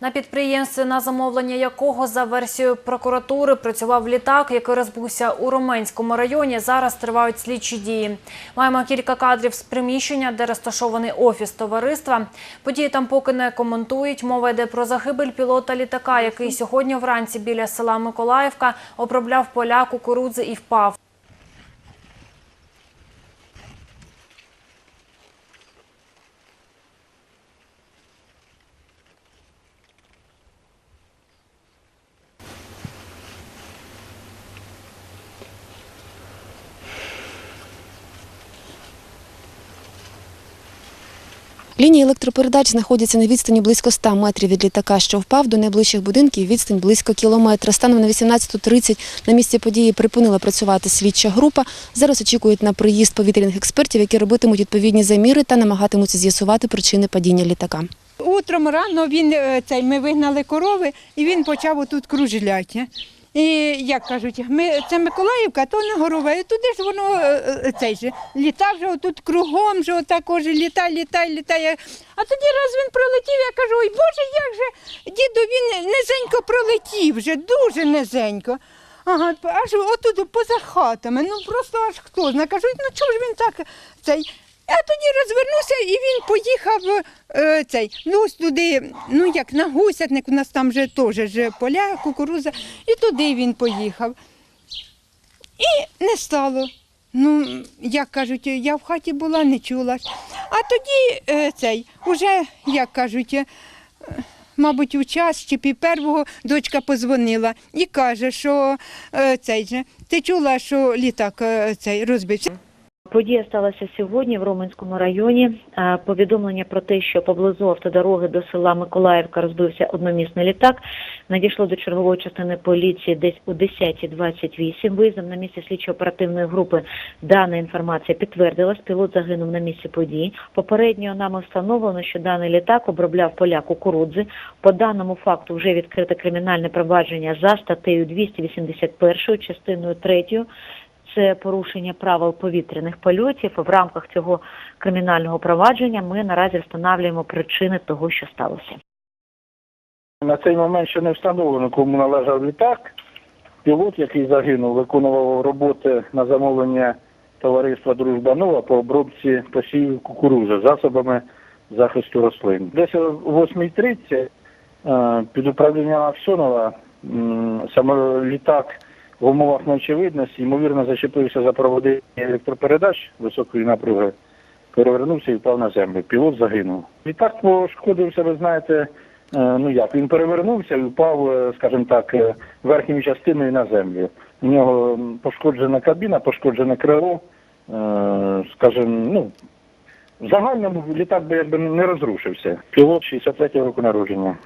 На підприємстві, на замовлення якого за версією прокуратури працював літак, який розбився у Роменському районі. Зараз тривають слідчі дії. Маємо кілька кадрів з приміщення, де розташований офіс товариства. Події там поки не коментують. Мова йде про загибель пілота літака, який сьогодні вранці біля села Миколаївка обробляв поля кукурудзи і впав. Лінії електропередач знаходяться на відстані близько 100 метрів від літака, що впав до найближчих будинків відстань близько кілометра. Станом на 18.30 на місці події припинила працювати слідча група. Зараз очікують на приїзд повітряних експертів, які робитимуть відповідні заміри та намагатимуться з'ясувати причини падіння літака. Утром рано він е, цей, ми вигнали корови і він почав отут кружляти. І як кажуть, ми, це Миколаївка, то не горове. І туди ж воно е, е, цей же літа вже отут кругом, же отако ж літає, літає, літає. А тоді раз він пролетів, я кажу, ой Боже, як же діду він низенько пролетів, вже дуже низенько. Ага, аж отут поза хатами. Ну просто аж хто знає. Кажуть, ну чого ж він так цей. Я тоді розвернувся і він поїхав е, цей, ну туди, ну як на гусятник, у нас там же теж ж поля, кукуруза, і туди він поїхав. І не стало. Ну, як кажуть, я в хаті була, не чула. А тоді е, цей, уже, як кажуть, е, мабуть, у час чи пів первого дочка позвонила і каже, що е, цей же, ти чула, що літак е, цей розбився. Подія сталася сьогодні в Роменському районі. Повідомлення про те, що поблизу автодороги до села Миколаївка розбився одномісний літак, надійшло до чергової частини поліції десь о 10.28. Виїздом на місце слідчо-оперативної групи дана інформація підтвердилась. Пілот загинув на місці події. Попередньо нами встановлено, що даний літак обробляв поля кукурудзи. По даному факту вже відкрите кримінальне провадження за статтею 281 частиною 3 це порушення правил повітряних польотів. В рамках цього кримінального провадження ми наразі встановлюємо причини того, що сталося. На цей момент ще не встановлено, кому належав літак. Пілот, який загинув, виконував роботи на замовлення товариства Дружба Нова по обробці посівів кукурузи засобами захисту рослин. Десь о 8.30 е, під управлінням Аксонова саме літак в умовах неочевидності, ймовірно, зачепився за проводи електропередач високої напруги, перевернувся і впав на землю. Пілот загинув. Літак пошкодився, ви знаєте, е, ну як, він перевернувся і впав, е, скажімо так, е, верхньою частиною на землю. У нього пошкоджена кабіна, пошкоджене крило, скажімо, ну, в загальному літак би якби не розрушився. Пілот 63-го року народження.